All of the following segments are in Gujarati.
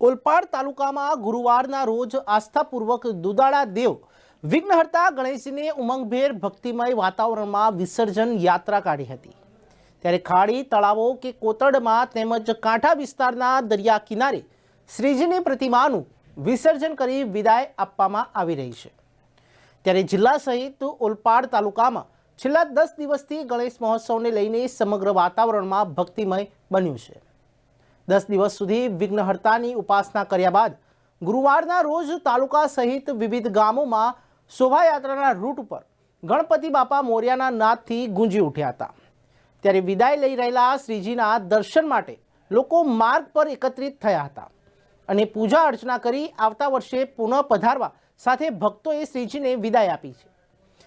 ઓલપાડ તાલુકામાં ગુરુવારના રોજ આસ્થાપૂર્વક દુદાળા દેવ વિઘ્નહર્તા ગણેશજીને ઉમંગભેર ભક્તિમય વાતાવરણમાં વિસર્જન યાત્રા કાઢી હતી. ત્યારે ખાડી, તળાવો કે કોતરડમાં તેમજ કાંઠા વિસ્તારના દરિયા કિનારે શ્રીજીની પ્રતિમાનું વિસર્જન કરી વિદાય આપવામાં આવી રહી છે. ત્યારે જિલ્લા સહિત ઓલપાડ તાલુકામાં છેલ્લા દસ દિવસથી ગણેશ મહોત્સવને લઈને સમગ્ર વાતાવરણમાં ભક્તિમય બન્યું છે. દસ દિવસ સુધી વિઘ્નહર્તાની ઉપાસના કર્યા બાદ ગુરુવારના રોજ તાલુકા સહિત વિવિધ ગામોમાં શોભાયાત્રાના રૂટ ઉપર ગણપતિ બાપા મોર્યાના નાદથી ગુંજી ઉઠ્યા હતા. ત્યારે વિદાય લઈ રહેલા શ્રીજીના દર્શન માટે લોકો માર્ગ પર એકત્રિત થયા હતા અને પૂજા અર્ચના કરી આવતા વર્ષે પુનઃ પધારવા સાથે ભક્તોએ શ્રીજીને વિદાય આપી છે.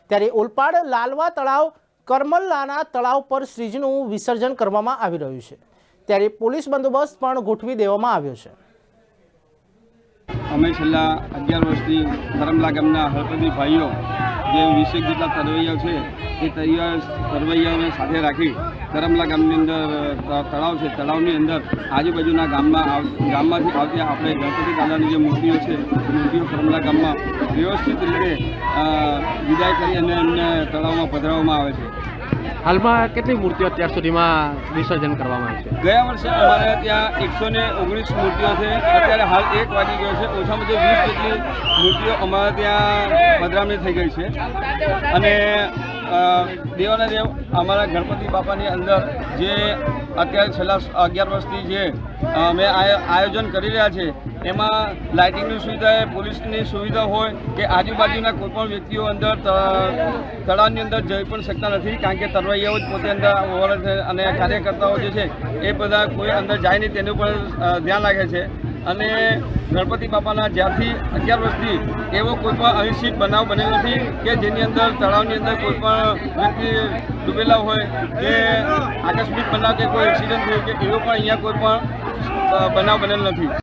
ત્યારે ઓલપાડ લાલવા તળાવ, કરમલ્લાના તળાવ પર શ્રીજીનું વિસર્જન કરવામાં આવી રહ્યું છે. ત્યારે પોલીસ બંદોબસ્ત પણ ગોઠવી દેવામાં આવ્યો છે. અમે છેલ્લા અગિયાર વર્ષથી ધરમલા ગામના હળપતિ ભાઈઓ જે વીસેક જેટલા તરવૈયાઓ છે, એ તૈયાર તરવૈયાઓને સાથે રાખી ધરમલા ગામની અંદર તળાવ છે, તળાવની અંદર આજુબાજુના ગામમાં ગામમાંથી આવતી આપણે ગણપતિ દાદાની જે મૂર્તિઓ છે મૂર્તિઓ ધરમલા ગામમાં વ્યવસ્થિત રીતે વિદાય કરી અને એમને તળાવમાં પધરાવવામાં આવે છે. હાલમાં કેટલી મૂર્તિઓ અત્યાર સુધીમાં વિસર્જન કરવામાં આવી છે? ગયા વર્ષે અમારે ત્યાં એકસો ને ઓગણીસ મૂર્તિઓ છે. અત્યારે હાલ એક વાગી ગયો છે. ઓછામાં ઓછી વીસ જેટલી મૂર્તિઓ અમારે ત્યાં પધરામણી થઈ ગઈ છે. અને દેવાના દેવ, અમારા ગણપતિ બાપાની અંદર જે અત્યારે છેલ્લા અગિયાર વર્ષથી જે અમે આયો- આયોજન કરી રહ્યા છે, એમાં લાઇટિંગની સુવિધા પોલીસની સુવિધા હોય કે આજુબાજુના કોઈપણ વ્યક્તિઓ અંદર તળાવની અંદર જઈ પણ શકતા નથી, કારણ કે તરવૈયાઓ જ પોતે અંદર અને કાર્યકર્તાઓ જે છે, એ બધા કોઈ અંદર જાય નહીં, તેનું પણ ધ્યાન રાખે છે. અને ગણપતિ બાપાના જ્યારથી અગિયાર વર્ષથી એવો કોઈ પણ અનિશ્ચિત બનાવ બનેલો નથી કે જેની અંદર તળાવની અંદર કોઈ પણ વ્યક્તિ ડૂબેલા હોય કે આકસ્મિક બનાવ કે કોઈ એક્સિડન્ટ થયો કે એવો પણ અહીંયા કોઈ પણ બનાવ બનેલો નથી.